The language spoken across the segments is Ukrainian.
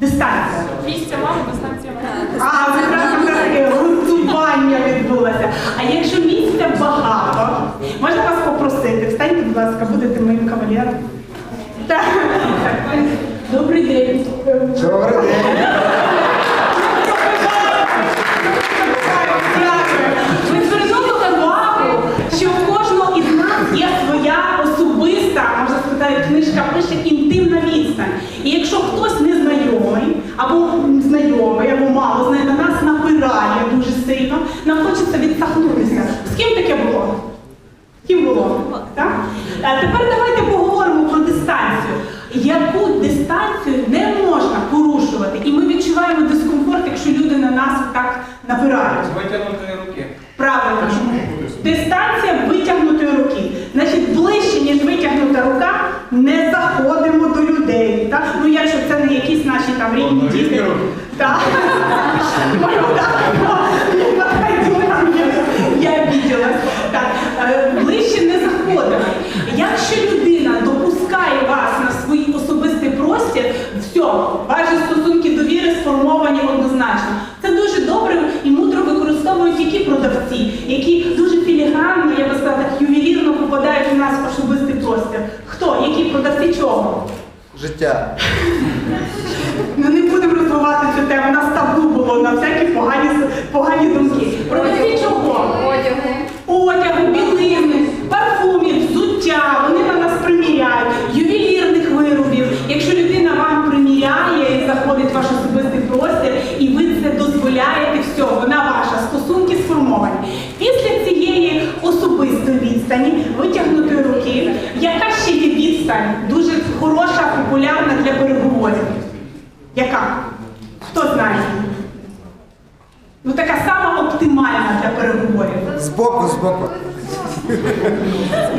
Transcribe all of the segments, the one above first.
Дистанція. Місця мами, дистанція мами. А, прекрасно таке гуртування відбулося. А якщо місця багато, можна вас попросити? Встаньте, будь ласка, будете моїм кавалером. Добрий день. Було? Так? А тепер давайте поговоримо про дистанцію. Яку дистанцію не можна порушувати? І ми відчуваємо дискомфорт, якщо люди на нас так напирають. Витягнутої руки. Правильно. Дистанція витягнутої руки. Значить, ближче, ніж витягнута рука, не заходимо до людей. Так? Ну, якщо це не якісь наші там рідні діти. Так. Якщо людина допускає вас на свій особистий простір, все, ваші стосунки довіри сформовані однозначно. Це дуже добре і мудро використовують які продавці, які дуже філігранно, я би сказала, так ювелірно попадають у нас в особистий простір. Хто? Які продавці чого? Життя. Ну не будемо розвивати цю тему. У нас табу було на всякі погані, погані думки. Продавці чого? Одягу. Одягу, білизни, парфумів, взуття, вони на нас приміряють, ювелірних виробів. Якщо людина вам приміряє і заходить в ваш особистий простір, і ви це дозволяєте, все, вона ваша, стосунки сформовані. Після цієї особистої відстані, витягнутої руки, яка ще є відстань, дуже хороша, популярна для переговорів. Яка? Хто знає? Ну така сама оптимальна для переговорів. Збоку, збоку.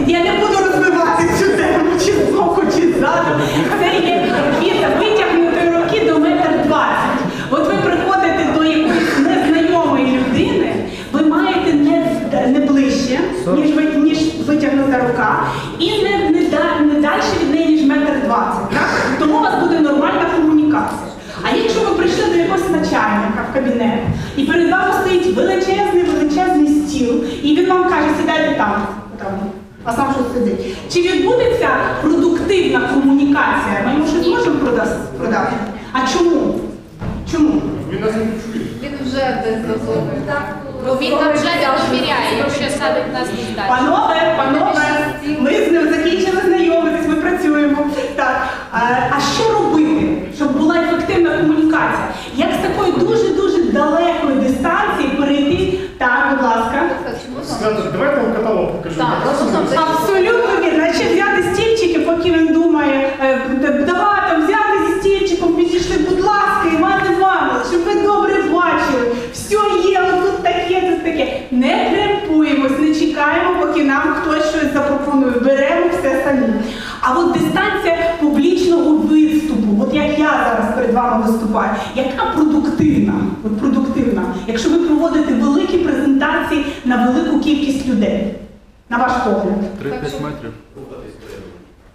Я не буду розвивати цю тему, чи збоку, чи ззаду. Це є від витягнутої руки до метр двадцять. От ви приходите до якоїсь незнайомої людини, ви маєте не, не ближче, ніж, ви, ніж витягнута рука, і не, не, да- не далі від неї, ніж метр двадцять. Так? Тому у вас буде нормальна комунікація. А якщо ви прийшли до якогось начальника в кабінет, і перед вами стоїть величезний величезний стіл, і він вам каже, сідайте там, там а сам щось сидить. Чи відбудеться продуктивна комунікація? Ми йому щось можемо продати? А чому? Чому? Він нас не чує. Він вже десь. Бо він нам вже не довіряє, якщо садить нас не. Панове, панове, ми з ним закінчили знайомитись, ми працюємо. Так. А, а що робити, щоб була ефективна комунікація? Як з такої дуже-дуже далекої дистанції перейти? Так, будь ласка. Давайте вам каталог покажу. Так, ну, ну, Абсолютно вірно. Значить, взяти стільчики, поки він думає, е, д- давай там взяти зі стільчиком, підійшли, будь ласка, Іван Іванович, щоб ви добре бачили. Все є, тут таке, тут таке. Не кремпуємось, не чекаємо, поки нам хтось щось запропонує. Беремо все самі. А от дистанція публічного виступу, от як я зараз вами виступаю, яка продуктивна? От продуктивна, якщо ви проводите великі презентації на велику кількість людей, на ваш погляд. 3-5 метрів.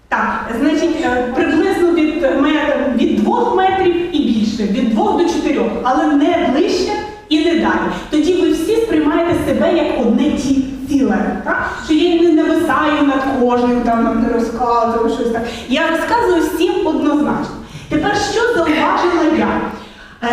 Так, значить, е, приблизно від, мет- від 2 метрів і більше, від 2 до 4, але не ближче і не далі. Тоді ви всі сприймаєте себе як одне ті ціле. Так? Що я не нависаю над кожним, там не розказую щось так. Я розказую всім однозначно. Тепер що зауважила я?